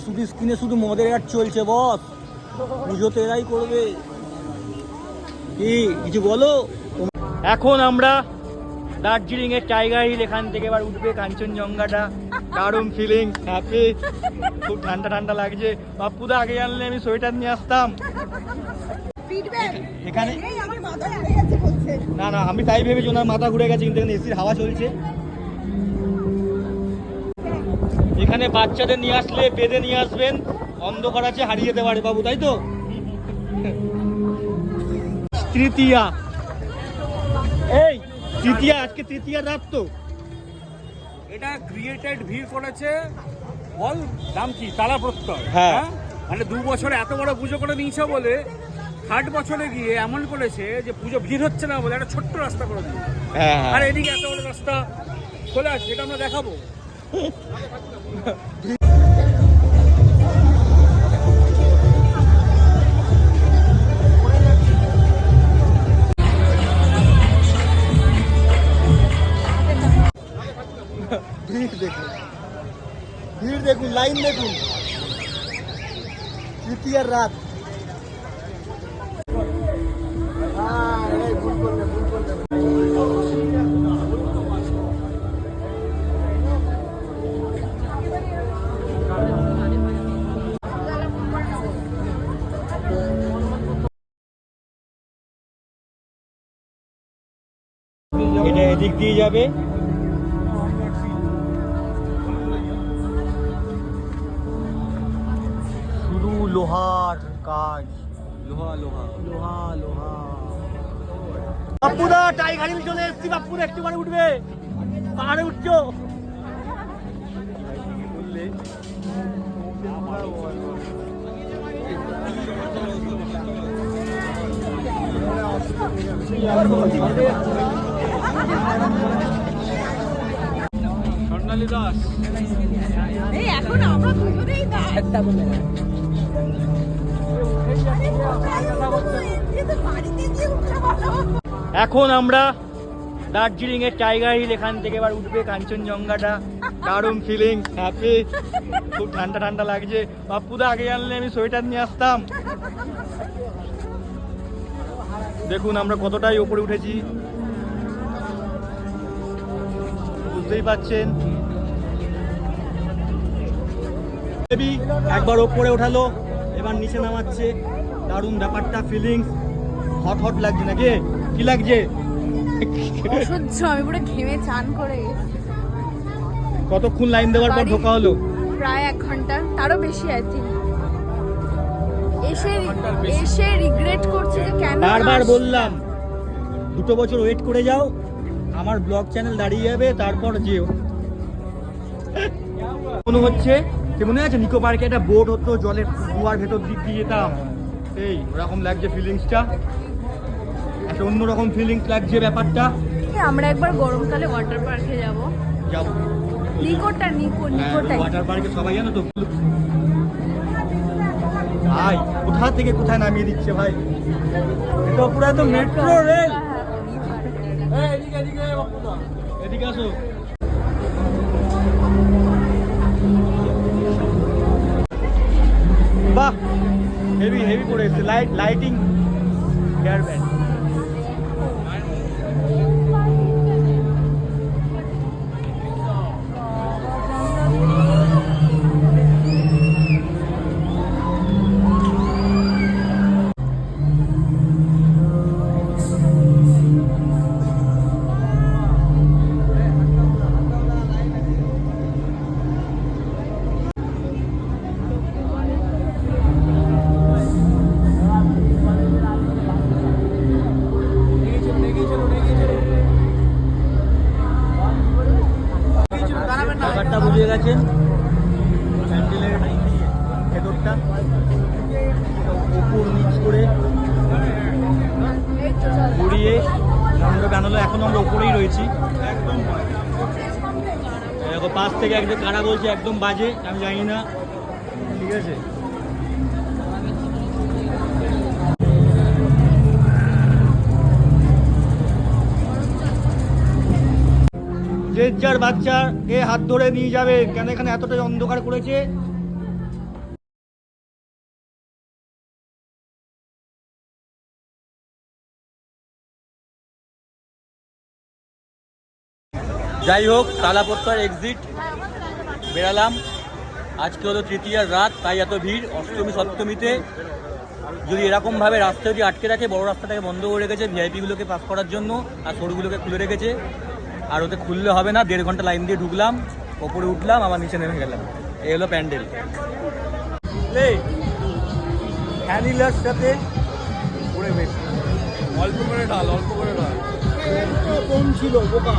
শুধু স্ক্রিনে শুধু মদের অ্যাড চলছে বস। পুজো তো এরাই করবে। কি কিছু বলো? এখন আমরা দার্জিলিং এর টাইগার হিল এখান থেকে এবার উঠবে কাঞ্চনজঙ্ঘাটা। দারুণ ফিলিং হ্যাপি খুব ঠান্ডা ঠান্ডা লাগছে। বাপ্পুদা আগে জানলে আমি সোয়েটার নিয়ে আসতাম। এখানে- না না আমি তাই ভেবেছি ওনার মাথা ঘুরে গেছে কিন্তু এখানে এসির হাওয়া চলছে। এখানে বাচ্চাদের নিয়ে আসলে বেঁধে নিয়ে আসবেন। অন্ধকার আছে হারিয়ে যেতে পারে বাবু তাই তো? তৃতীয়া। এই তৃতীয়া আজকে তৃতীয়া রাত তো। এটা ক্রিয়েটেড ভিড় করেছে বল নাম কি? তালা প্রত্যয় হ্যাঁ। মানে দু বছরে এত বড় পুজো করে নিয়েছে বলে থার্ড বছরে গিয়ে এমন করেছে যে পুজো ভিড় হচ্ছে না বলে একটা ছোট্ট রাস্তা করে দিল হ্যাঁ আর এদিকে এত বড় রাস্তা চলে আসছে এটা আমরা দেখাবো। ভিড় দেখুন ভিড় দেখুন লাইন দেখুন তৃতীয়ার রাত আহ, এই ভুল করলে, ভুল এটা এদিক দিয়ে যাবে। শুধু লোহার কাজ। লোহা লোহা। লোহা লোহা। বাপ্পুদা টাইগার হিল চলে এসছি বাপ্পুদা একটু মানে উঠবে। পাহাড়ে উঠছো? স্বর্ণালী দাস। এই এখন আমরা দুজনেই না একটা বলে বাড়িতে গিয়ে উঠে বলো এখন আমরা দার্জিলিং এর টাইগার হিল এখান থেকে এবার উঠবে কাঞ্চনজঙ্ঘাটা। দারুণ ফিলিং হ্যাপি খুব ঠান্ডা ঠান্ডা লাগছে। বাপ্পুদা আগে জানলে আমি সোয়েটার নিয়ে আসতাম। দেখুন আমরা কতটাই উপরে উঠেছি। বুঝতেই পাচ্ছেন। দেবী একবার ওপরে ওঠালো এবার নিচে নামাচ্ছে। দারুণ ব্যাপারটা ফিলিংস হট হট লাগছে নাকি? কি লাগছে? অসহ্য আমি পুরো ঘেমে চান করে। কতক্ষণ লাইন দেওয়ার পর ঢোকা হলো? প্রায় এক ঘণ্টা তারও বেশি আই থিঙ্ক এসে এসে রিগ্রেট করছি যে কেন বারবার বললাম দুটো বছর ওয়েট করে যাও আমার ব্লগ চ্যানেল দাঁড়িয়ে যাবে তারপর যেও। মনে হচ্ছে যে মনে আছে নিকো পার্কে একটা বোট হতো জলের কুয়ার ভেতর দিক দিয়ে যেতাম। এই ওরকম লাগছে ফিলিংসটা একটা অন্যরকম ফিলিংস লাগছে ব্যাপারটা। আমরা একবার গরমকালে ওয়াটার পার্কে যাব। যাব। নিকোটা নিকো নিকোটাই। ওয়াটার পার্কে সবাই জানো তো। ভাই কোথা থেকে কোথায় নামিয়ে দিচ্ছে ভাই? এটা পুরো একদম মেট্রো রেল বাহ হেভি হেভি পড়ে এসছে। লাইট লাইটিং হেয়ার ব্যান্ড ব্যাপারটা বুঝে গেছেন। ভেতরটা। উপর নিচ করে ঘুরিয়ে এখন আমরা উপরেই রয়েছি। দেখো, পাশ থেকে একদম কারা বলছে, একদম বাজে, আমি জানি না। ঠিক আছে? বাচ্চা কে হাত ধরে নিয়ে যাবে? কেন এখানে এতটা অন্ধকার করেছে? যাই হোক তালাপত্তার এক্সিট বেড়ালাম। আজকে হলো তৃতীয় রাত, তাই এত ভিড়। অষ্টমী, সপ্তমীতে যদি এরকমভাবে রাস্তা যদি আটকে রাখে, বড় রাস্তাটাকে বন্ধ করে রেখেছে ভিআইপিগুলোকে পাস করার জন্য, আর সরুগুলোকে খুলে রেখেছে। আর ওতে খুললে হবে না দেড় ঘণ্টা লাইন দিয়ে ঢুকলাম ওপরে উঠলাম আবার নিচে নেমে গেলাম। এই হলো প্যান্ডেল। ভ্যানিলার সাথে বেশ অল্প করে ঢাল অল্প করে ঢাল। কম ছিল বোকা।